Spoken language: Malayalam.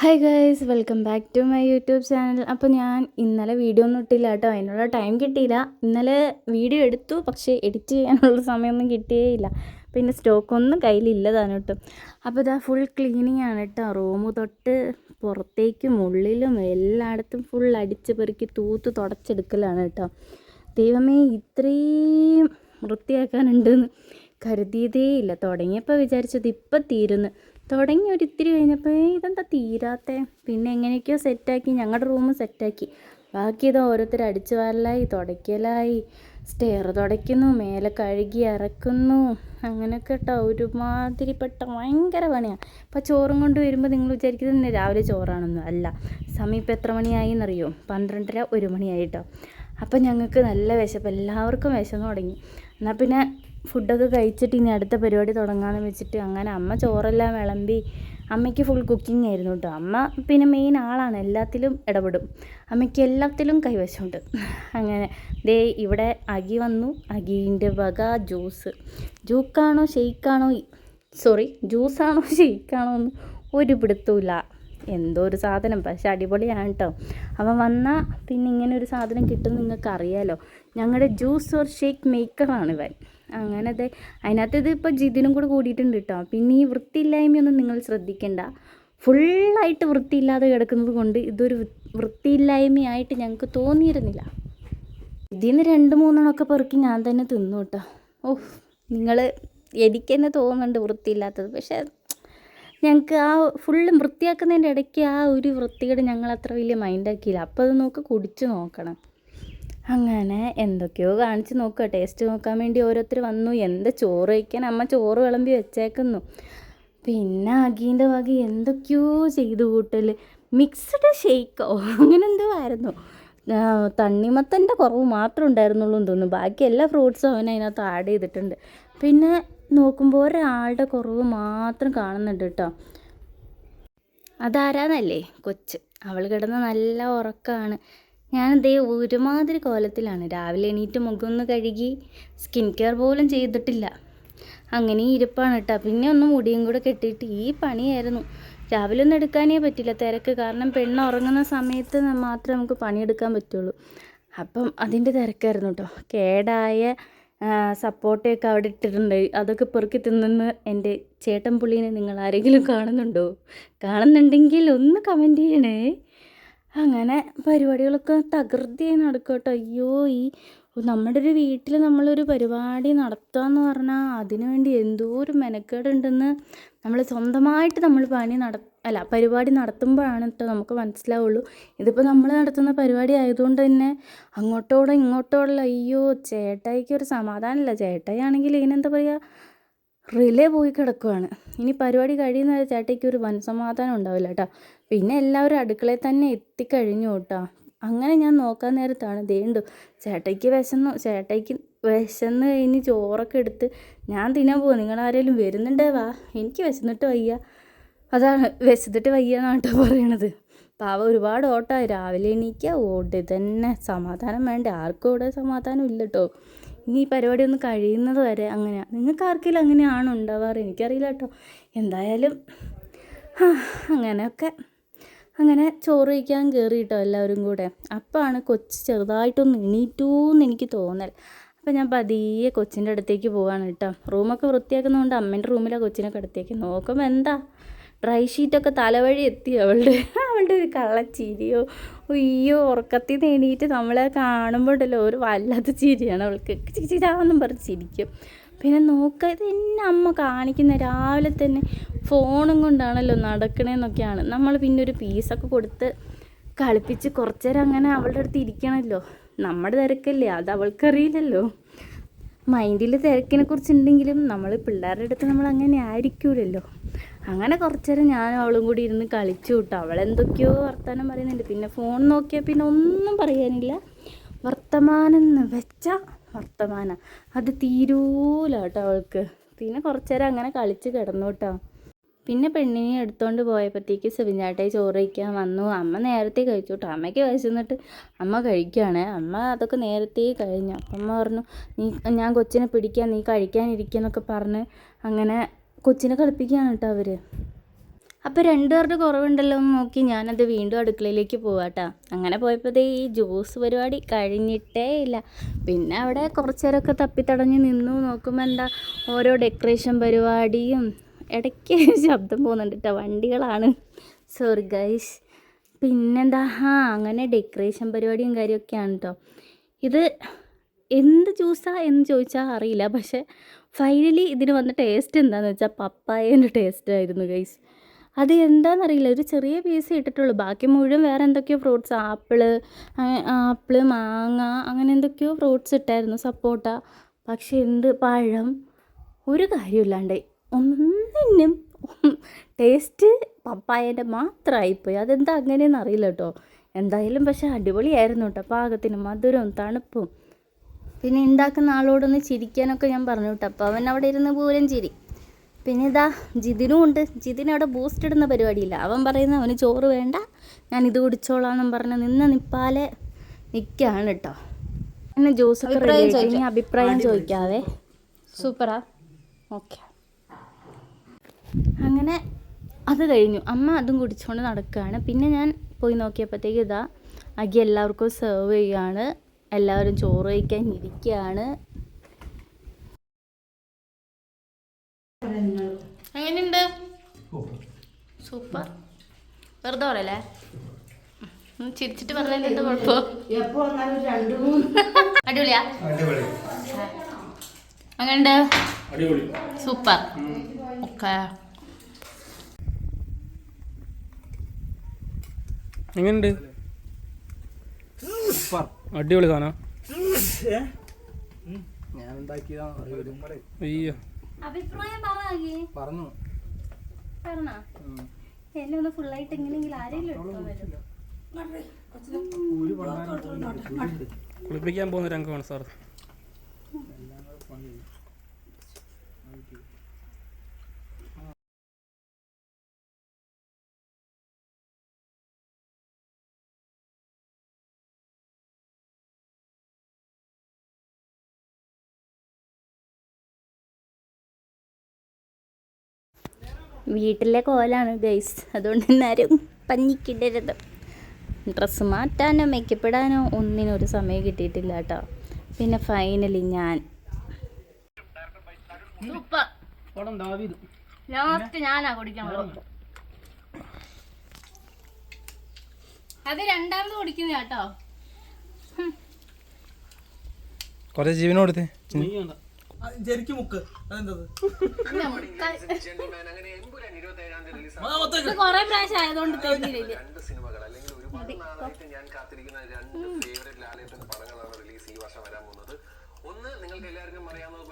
Hi guys welcome back to my YouTube channel അപ്പോൾ ഞാൻ ഇന്നലെ വീഡിയോ ഒന്നും ഇട്ടില്ല കേട്ടോ. അതിനുള്ള ടൈം കിട്ടിയില്ല. ഇന്നലെ വീഡിയോ എടുത്തു പക്ഷേ എഡിറ്റ് ചെയ്യാനുള്ള സമയമൊന്നും കിട്ടിയേയില്ല. പിന്നെ സ്റ്റോക്കൊന്നും കയ്യിലില്ലതാണ് കേട്ടോ. അപ്പോൾ ഇതാ ഫുൾ ക്ലീനിങ് ആണ് കേട്ടോ. റൂം തൊട്ട് പുറത്തേക്കും ഉള്ളിലും എല്ലായിടത്തും ഫുൾ അടിച്ച് പെറുക്കി തൂത്ത് തുടച്ചെടുക്കലാണ് കേട്ടോ. ദൈവമേ ഇത്രയും വൃത്തിയാക്കാനുണ്ടെന്ന് കരുതിയതേ ഇല്ല തുടങ്ങിയപ്പോൾ വിചാരിച്ചത് ഇപ്പം തീരുന്നു. തുടങ്ങി ഒരു ഇത്തിരി കഴിഞ്ഞപ്പോൾ "ഏയ് ഇതെന്താ തീരാത്തെ? പിന്നെ എങ്ങനെയൊക്കെയോ സെറ്റാക്കി ഞങ്ങളുടെ റൂം സെറ്റാക്കി. ബാക്കി ഇത് ഓരോരുത്തർ അടിച്ചു വാരലായി തുടയ്ക്കലായി. സ്റ്റെയർ തുടയ്ക്കുന്നു മേലെ കഴുകി ഇറക്കുന്നു അങ്ങനെയൊക്കെ കേട്ടോ ഒരുമാതിരിപ്പെട്ട ഭയങ്കര പണിയാണ് അപ്പോൾ ചോറും കൊണ്ട് വരുമ്പോൾ നിങ്ങൾ വിചാരിക്കുന്നത് രാവിലെ ചോറാണെന്ന്. അല്ല സമയം ഇപ്പോൾ എത്ര മണിയായി എന്നറിയോ പന്ത്രണ്ടര ഒരു മണിയായിട്ടോ. അപ്പം ഞങ്ങൾക്ക് നല്ല വിശപ്പ് എല്ലാവർക്കും വിശന്ന് തുടങ്ങി. എന്നാൽ പിന്നെ ഫുഡൊക്കെ കഴിച്ചിട്ട് ഇനി അടുത്ത പരിപാടി തുടങ്ങാമെന്ന് വെച്ചിട്ട് അങ്ങനെ അമ്മ ചോറെല്ലാം വിളമ്പി അമ്മയ്ക്ക് ഫുൾ കുക്കിംഗ് ആയിരുന്നു കേട്ടോ അമ്മ പിന്നെ മെയിൻ ആളാണ്. എല്ലാത്തിലും ഇടപെടും. അമ്മയ്ക്ക് എല്ലാത്തിലും കൈവശമുണ്ട്. അങ്ങനെ ദേ ഇവിടെ അഗി വന്നു. അഗീന്റെ വക ജ്യൂസ് ജൂക്കാണോ ഷെയ്ക്കാണോ സോറി ജ്യൂസാണോ ഷെയ്ക്കാണോ എന്ന് ഒരു പിടുത്തമില്ല എന്തോ ഒരു സാധനം. പക്ഷെ അടിപൊളിയാണ് കേട്ടോ അവൻ വന്നാൽ പിന്നെ ഇങ്ങനെ ഒരു സാധനം കിട്ടും നിങ്ങൾക്ക് അറിയാലോ ഞങ്ങളുടെ ജ്യൂസ് ഓർ ഷേക്ക് മേക്കറാണ് ഇവൻ. അങ്ങനെ അതെ അതിനകത്ത് ഇത് ഇപ്പോൾ ജിതിനും കൂടെ കൂടിയിട്ടുണ്ട് കേട്ടോ പിന്നെ ഈ വൃത്തിയില്ലായ്മയൊന്നും നിങ്ങൾ ശ്രദ്ധിക്കേണ്ട. ഫുള്ളായിട്ട് വൃത്തിയില്ലാതെ കിടക്കുന്നത് കൊണ്ട് ഇതൊരു വൃത്തിയില്ലായ്മയായിട്ട് ഞങ്ങൾക്ക് തോന്നിയിരുന്നില്ല. ഇതിൽ നിന്ന് രണ്ട് മൂന്നെണ്ണമൊക്കെ പെറുക്കി ഞാൻ തന്നെ തിന്നു കേട്ടോ ഓഹ് നിങ്ങൾ എനിക്ക് തന്നെ തോന്നുന്നുണ്ട് വൃത്തിയില്ലാത്തത്. പക്ഷേ ഞങ്ങൾക്ക് ആ ഫുള്ളും വൃത്തിയാക്കുന്നതിന്റെ ഇടയ്ക്ക് ആ ഒരു വൃത്തികേട് ഞങ്ങൾ അത്ര വലിയ മൈൻഡാക്കിയില്ല അപ്പോൾ അത് നോക്ക് കുടിച്ച് നോക്കണം. അങ്ങനെ എന്തൊക്കെയോ കാണിച്ച് നോക്കുക. ടേസ്റ്റ് നോക്കാൻ വേണ്ടി ഓരോരുത്തർ വന്നു. എന്താ ചോറ് വയ്ക്കാൻ അമ്മ ചോറ് വിളമ്പി വെച്ചേക്കുന്നു. പിന്നെ അഗീന്റെ വക എന്തൊക്കെയോ ചെയ്തു കൂട്ടൽ മിക്സ്ഡ് ഷെയ്ക്കോ അങ്ങനെ എന്തോ ആയിരുന്നു. തണ്ണിമത്തന്റെ കുറവ് മാത്രം ഉണ്ടായിരുന്നുള്ളൂ എന്ന് തോന്നുന്നു. ബാക്കി എല്ലാ ഫ്രൂട്ട്സും അവൻ അതിനകത്ത് ആഡ് ചെയ്തിട്ടുണ്ട്. പിന്നെ നോക്കുമ്പോൾ ഒരാളുടെ കുറവ് മാത്രം കാണുന്നുണ്ട് കേട്ടോ. അതാരാന്നല്ലേ? കൊച്ച്. അവൾ കിടന്ന് നല്ല ഉറക്കമാണ് ദേ ഒരുമാതിരി കോലത്തിലാണ്. രാവിലെ എണീറ്റ് മുഖമൊന്ന് കഴുകി സ്കിൻ കെയർ പോലും ചെയ്തിട്ടില്ല. അങ്ങനെ ഇരിപ്പാണ് കേട്ടോ. പിന്നെ ഒന്ന് മുടിയും കൂടെ കെട്ടിയിട്ട് ഈ പണിയായിരുന്നു. രാവിലെ ഒന്നും എടുക്കാനേ പറ്റില്ല. തിരക്ക്. കാരണം പെണ്ണ് ഉറങ്ങുന്ന സമയത്ത് മാത്രമേ നമുക്ക് പണിയെടുക്കാൻ പറ്റുള്ളൂ. അപ്പം അതിന്റെ തിരക്കായിരുന്നു കേട്ടോ. കേടായ സപ്പോർട്ടയൊക്കെ അവിടെ ഇട്ടിട്ടുണ്ട്. അതൊക്കെ പെറുക്കി തിന്നുന്ന എന്റെ ചേട്ടൻ പുള്ളീനെ നിങ്ങൾ ആരെങ്കിലും കാണുന്നുണ്ടോ? കാണുന്നുണ്ടെങ്കിൽ ഒന്ന് കമന്റ് ചെയ്യണേ. അങ്ങനെ പരിപാടികളൊക്കെ തകൃതിയായി നടക്കും കേട്ടോ. അയ്യോ ഈ നമ്മുടെ ഒരു വീട്ടിൽ നമ്മളൊരു പരിപാടി നടത്തുക എന്ന് പറഞ്ഞാൽ അതിനു വേണ്ടി എന്തോ ഒരു മെനക്കേടുണ്ടെന്ന് നമ്മൾ സ്വന്തമായിട്ട് നമ്മൾ പണി നട അല്ല പരിപാടി നടത്തുമ്പോഴാണ് കേട്ടോ നമുക്ക് മനസ്സിലാവുള്ളൂ. ഇതിപ്പോൾ നമ്മൾ നടത്തുന്ന പരിപാടി ആയതുകൊണ്ട് തന്നെ അങ്ങോട്ടോടെ ഇങ്ങോട്ടോടുള്ള അയ്യോ ചേട്ടായിക്ക് ഒരു സമാധാനമില്ല. ചേട്ടായി ആണെങ്കിൽ ഇതിനെന്താ പറയുക റിലേ പോയി കിടക്കുവാണ്. ഇനി പരിപാടി കഴിയുന്ന ചേട്ടയ്ക്ക് ഒരു വൻ സമാധാനം ഉണ്ടാവില്ല കേട്ടോ. പിന്നെ എല്ലാവരും അടുക്കളയിൽ തന്നെ എത്തിക്കഴിഞ്ഞു കേട്ടോ. അങ്ങനെ ഞാൻ നോക്കാൻ നേരത്താണ്. ദേണ്ടു ചേട്ടയ്ക്ക് വിശന്നു ചേട്ടയ്ക്ക് വിശന്ന് കഴിഞ്ഞ് ചോറൊക്കെ എടുത്ത് ഞാൻ തിന്നാൻ പോകും നിങ്ങളാരേലും വരുന്നുണ്ടേ? വാ എനിക്ക് വിശന്നിട്ട് വയ്യ. അതാണ് വിശന്നിട്ട് വയ്യ എന്നാണ് കേട്ടോ പറയണത്. പാവ ഒരുപാട് ഓട്ടമായി രാവിലെ എണീക്കുക ഓടി തന്നെ സമാധാനം വേണ്ട. ആർക്കും ഇവിടെ സമാധാനം ഇല്ല കേട്ടോ. ഇനി ഈ പരിപാടി ഒന്ന് കഴിയുന്നത് വരെ അങ്ങനെയാണ് നിങ്ങൾക്ക് ആർക്കെങ്കിലും അങ്ങനെയാണോ ഉണ്ടാവാറ്? എനിക്കറിയില്ല കേട്ടോ. എന്തായാലും അങ്ങനെയൊക്കെ അങ്ങനെ ചോറ് കഴിക്കാൻ കയറി കേട്ടോ എല്ലാവരും കൂടെ. അപ്പോഴാണ് കൊച്ച് ചെറുതായിട്ടൊന്ന് എണീറ്റൂന്ന് എനിക്ക് തോന്നൽ. അപ്പം ഞാൻ പതിയെ കൊച്ചിന്റെ അടുത്തേക്ക് പോവാണ് കേട്ടോ. റൂമൊക്കെ വൃത്തിയാക്കുന്നതുകൊണ്ട് അമ്മേന്റെ റൂമിലാണ് കൊച്ചിനെ അടുത്തേക്ക് നോക്കുമ്പോൾ എന്താ? ഡ്രൈ ഷീറ്റൊക്കെ തലവഴി എത്തി അവളുടെ. അവളുടെ ഒരു കള്ളച്ചിരിയോ അയ്യോ ഉറക്കത്തിൽ നിന്ന് എണീറ്റ് നമ്മളെ കാണുമ്പോഴല്ലോ ഒരു വല്ലാത്ത ചിരിയാണ് അവൾക്ക്. ചിരിച്ചാന്നും പറഞ്ഞ് ചിരിക്കും. പിന്നെ നോക്കുക ഇത് എന്നെ അമ്മ കാണിക്കുന്ന രാവിലെ തന്നെ. ഫോണും കൊണ്ടാണല്ലോ നടക്കണേന്നൊക്കെയാണ്. നമ്മൾ പിന്നെ ഒരു പീസൊക്കെ കൊടുത്ത് കളിപ്പിച്ച് കുറച്ച് നേരം അങ്ങനെ അവളുടെ അടുത്ത് ഇരിക്കണമല്ലോ നമ്മുടെ തിരക്കല്ലേ അത് അവൾക്കറിയില്ലല്ലോ. മൈൻഡിൽ തിരക്കിനെ കുറിച്ചുണ്ടെങ്കിലും നമ്മൾ പിള്ളേരുടെ അടുത്ത് നമ്മൾ അങ്ങനെ ആയിരിക്കൂലല്ലോ. അങ്ങനെ കുറച്ച് നേരം ഞാനും അവളും കൂടി ഇരുന്ന് കളിച്ചു വിട്ടു അവളെന്തൊക്കെയോ വർത്തമാനം പറയുന്നുണ്ട്. പിന്നെ ഫോൺ നോക്കിയാൽ പിന്നെ ഒന്നും പറയാനില്ല. വർത്തമാനം എന്ന് വെച്ചാൽ വർത്തമാനം. അത് തീരൂല കേട്ടോ അവൾക്ക്. പിന്നെ കുറച്ചേരം അങ്ങനെ കളിച്ച് കിടന്നു കേട്ടോ പിന്നെ പെണ്ണിനെ എടുത്തോണ്ട് പോയപ്പോഴത്തേക്ക് സെവിഞ്ഞാട്ടായി ചോറ് കഴിക്കാൻ വന്നു. അമ്മ നേരത്തെ കഴിച്ചു കേട്ടോ അമ്മയ്ക്ക് വിശന്നിട്ട് അമ്മ കഴിക്കുകയാണ് അമ്മ അതൊക്കെ നേരത്തെ കഴിഞ്ഞു. അപ്പം അമ്മ പറഞ്ഞു നീ ഞാൻ കൊച്ചിനെ പിടിക്കാൻ നീ കഴിക്കാനിരിക്കുന്നൊക്കെ പറഞ്ഞ് അങ്ങനെ കൊച്ചിനെ കളിപ്പിക്കുകയാണ് കേട്ടോ അവർ അപ്പോൾ രണ്ടുപേരുടെ കുറവുണ്ടല്ലോ എന്ന് നോക്കി ഞാനത് വീണ്ടും അടുക്കളയിലേക്ക് പോവാട്ടാ അങ്ങനെ പോയപ്പോഴത്തേ ഈ ജ്യൂസ് പരിപാടി കഴിഞ്ഞിട്ടേ ഇല്ല. പിന്നെ അവിടെ കുറച്ചേരൊക്കെ തപ്പിത്തടഞ്ഞ് നിന്നു. നോക്കുമ്പോൾ എന്താ ഓരോ ഡെക്കറേഷൻ പരിപാടിയും ഇടയ്ക്ക് ശബ്ദം പോകുന്നുണ്ട് കേട്ടോ വണ്ടികളാണ്. സോറി ഗൈസ് പിന്നെന്താ? ആ അങ്ങനെ ഡെക്കറേഷൻ പരിപാടിയും കാര്യമൊക്കെയാണ് കേട്ടോ ഇത് എന്ത് ജ്യൂസാ എന്ന് ചോദിച്ചാൽ അറിയില്ല. പക്ഷേ ഫൈനലി ഇതിന് വന്ന ടേസ്റ്റ് എന്താണെന്ന് വെച്ചാൽ പപ്പായേന്റെ ടേസ്റ്റ് ആയിരുന്നു ഗൈസ് അത് എന്താണെന്നറിയില്ല ഒരു ചെറിയ പീസ് ഇട്ടിട്ടുള്ളൂ. ബാക്കി മുഴുവൻ വേറെ എന്തൊക്കെയോ ഫ്രൂട്ട്സ് ആപ്പിൾ ആപ്പിൾ മാങ്ങ അങ്ങനെ എന്തൊക്കെയോ ഫ്രൂട്ട്സ് ഇട്ടായിരുന്നു സപ്പോട്ട. പക്ഷേ എന്ത് പഴം? ഒരു കാര്യമില്ലാണ്ട് ഒന്നിനും ടേസ്റ്റ് പപ്പായേന്റെ മാത്രമായിപ്പോയി അതെന്താ അങ്ങനെയെന്ന് അറിയില്ല കേട്ടോ. എന്തായാലും പക്ഷെ അടിപൊളിയായിരുന്നു കേട്ടോ പാകത്തിന്. മധുരവും തണുപ്പും. പിന്നെ ഉണ്ടാക്കുന്ന ആളോടൊന്ന് ചിരിക്കാനൊക്കെ ഞാൻ പറഞ്ഞു കേട്ടോ. അപ്പോൾ അവൻ അവിടെ ഇരുന്ന് പൂരം ചിരി. പിന്നെ ഇതാ ജിതിനും ഉണ്ട്. ജിതിന് അവിടെ ബൂസ്റ്റ് ഇടുന്ന പരിപാടിയില്ല. അവൻ പറയുന്ന അവന് ചോറ് വേണ്ട. ഞാൻ ഇത് കുടിച്ചോളാന്നും പറഞ്ഞ് നിന്ന് നിപ്പാലെ നിൽക്കുകയാണ് കേട്ടോ. പിന്നെ ജ്യൂസ് അഭിപ്രായം ചോദിക്കാവേ. സൂപ്പറാ. ഓക്കെ. അങ്ങനെ അത് കഴിഞ്ഞു. അമ്മ അതും കുടിച്ചുകൊണ്ട് നടക്കുകയാണ് പിന്നെ ഞാൻ പോയി നോക്കിയപ്പോഴത്തേക്ക് ഇതാ അഗി എല്ലാവർക്കും സെർവ് ചെയ്യുകയാണ് എല്ലാവരും ചോറ് കഴിക്കാൻ ഇരിക്കുകയാണ് എങ്ങനെയുണ്ട്? സൂപ്പർ. വെറുതെ പറയല്ലേ? ചിരിച്ചിട്ട് പറഞ്ഞാൽ എന്താ കുഴപ്പം? അടിപൊളിയാ. അങ്ങനെയുണ്ട് അടിപൊളി. സൂപ്പർ. ഓക്കെ എങ്ങനെയുണ്ട്? അടിപൊളി സാധനം. ഞാൻ ഉണ്ടാക്കിയതാ അയ്യോ. അഭിപ്രായം പറഞ്ഞു. പറഞ്ഞു? പറഞ്ഞ എന്നെ ഒന്ന് ഫുള്ളായിട്ട് എങ്ങനെയെങ്കിലും ആരെങ്കിലും കുളിപ്പിക്കാൻ പോകുന്ന രംഗമാണ് സാർ. വീട്ടിലെ കോലാണ് ഗൈസ് അതുകൊണ്ട് എന്നാരും പഞ്ഞിക്കിടരുത്. ഡ്രസ്സ് മാറ്റാനോ മേക്കപ്പ് ഇടാനോ സമയം കിട്ടിയിട്ടില്ല കേട്ടോ. പിന്നെ ഫൈനലി ഞാൻ സൂപ്പർ. പടം ദാവീദ്. ലാസ്റ്റ് ഞാനാ കുടിക്കണുള്ളൂ അത് രണ്ടാമത് കുടിക്കുന്ന കേട്ടോ. കൊറേ മുക്ക്. അതെന്തത്? കൊറേ പ്രാവശ്യം ആയതുകൊണ്ട് തോന്നിയില്ല. രണ്ട് സിനിമകൾ അല്ലെങ്കിൽ ഒരുപാട് നാളായിട്ട് ഞാൻ കാത്തിരിക്കുന്ന രണ്ട് ഫേവറേറ്റ് ലാലേട്ടൻ പടങ്ങളാണ് റിലീസ് ഈ വർഷം വരാൻ പോകുന്നത്. നിങ്ങൾക്ക് എല്ലാവർക്കും അറിയാവുന്നത്